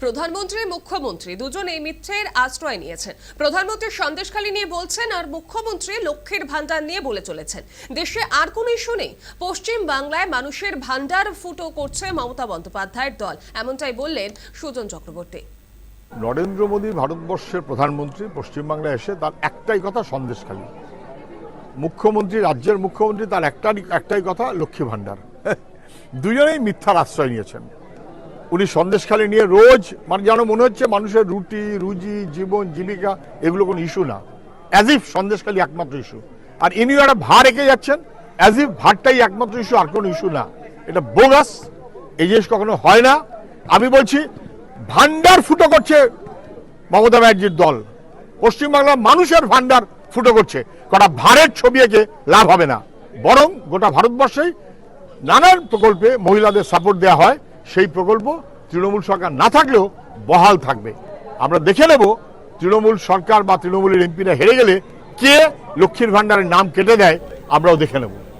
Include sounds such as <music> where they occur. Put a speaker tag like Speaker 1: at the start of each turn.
Speaker 1: প্রধানমন্ত্রী, মুখ্যমন্ত্রী দুজনেই মিথ্যের আশ্রয় নিয়েছেন। প্রধানমন্ত্রী সন্দেশখালী নিয়ে বলছেন আর মুখ্যমন্ত্রী লক্ষ্মীর ভান্ডার নিয়ে বলে চলেছেন। দেশে আর কোনো ইস্যু নেই। পশ্চিম বাংলায় মানুষের ভান্ডার ফুটো করছে মমতা বন্দ্যোপাধ্যায়ের দল। এমনটাই বললেন সুজন চক্রবর্তী।
Speaker 2: নরেন্দ্র মোদী ভারতবর্ষের প্রধানমন্ত্রী পশ্চিমবাংলায় এসে তার একটাই কথা, সন্দেশখালী। মুখ্যমন্ত্রী, রাজ্যের মুখ্যমন্ত্রী তার একটা একটাই কথা লক্ষ্মী ভাণ্ডার। <laughs> দুজনেই মিথ্যার আশ্রয় নিয়েছেন। উনি সন্দেশখালী নিয়ে রোজ মানে যেন মনে হচ্ছে মানুষের রুটি, রুজি, জীবন, জীবিকা, এগুলো কোনো ইস্যু না। অ্যাজ ইফ সন্দেশখালী একমাত্র ইস্যু আর ইনিও একটা ভার রেখে যাচ্ছেন অ্যাজ ইফ ভারটাই একমাত্র ইস্যু আর কোনো ইস্যু না। এটা বোগাস এই জিনিস কখনো হয় না। আমি বলছি ভান্ডার ফুটো করছে মমতা ব্যানার্জির দল। পশ্চিমবাংলার মানুষের ভান্ডার ফুটো করছে। কটা ভারের ছবি এঁকে লাভ হবে না। বরং গোটা ভারতবর্ষেই নানান প্রকল্পে মহিলাদের সাপোর্ট দেওয়া হয়। সেই প্রকল্প তৃণমূল সরকার না থাকলেও বহাল থাকবে। আমরা দেখে নেব তৃণমূল সরকার বা তৃণমূলের এমপিরা হেরে গেলে কে লক্ষ্মীর ভাণ্ডারের নাম কেটে দেয়, আমরাও দেখে নেব।